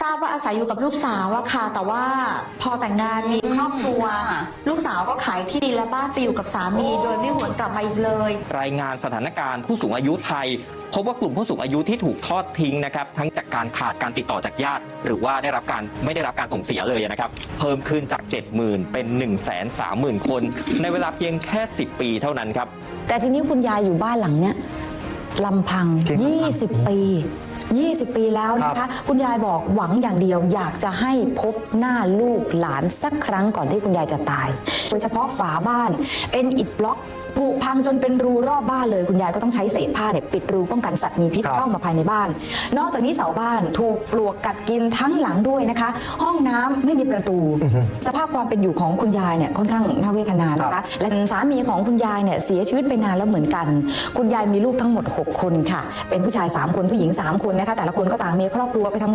ทราบว่าอาศัยอยู่กับลูกสาวอะค่ะ แต่ว่าพอแต่งงานมีครอบครัวค่ะลูกสาวก็ขายที่ดินและบ้านไปอยู่กับสามี โดยไม่หวนกลับมาอีกเลย รายงานสถานการณ์ผู้สูงอายุไทย พบว่ากลุ่มผู้สูงอายุที่ถูกทอดทิ้งนะครับทั้งจากการขาดการติดต่อจากญาติ หรือว่าได้รับการไม่ได้รับการส่งเสียเลยนะครับ เพิ่มขึ้นจาก 70,000 เป็น 1 3 0 0 0 0 คน ในเวลาเพียงแค่ 10 ปีเท่านั้นครับแต่ทีนี้คุณยายอยู่บ้านหลังเนี้ยลำพังเก่งมาก20 ปี 20 ปีแล้วนะครัคะบคุณยายบอกหวังอย่างเดียว อยากจะให้พบหน้าลูกหลานสักครั้งก่อนที่คุณยายจะตาย โดยเฉพาะฝาบ้านเป็นอิฐบล็อก ผุพังจนเป็นรูรอบบ้านเลยคุณยายก็ต้องใช้เศษผ้าเนี่ยปิดรูป้องกันสัตว์มีพิษครับเข้ามาภายในบ้าน นอกจากนี้เสาบ้านถูกปลวกกัดกินทั้งหลังด้วยนะคะ ห้องน้ำไม่มีประตู สภาพความเป็นอยู่ของคุณยายเนี่ยค่อนข้างน่าเวทนานะครัคะบและสามีของคุณยายเนี่ยเสียชีวิตไปนานแล้วเหมือนกัน คุณยายมีลูกทั้งหมด 6 คนค่ะ เป็นผู้ชาย 3 คนผู้หญิง 3 คนนะคะแต่ละคนก็ต่างมีครอบครัวไปทำงาน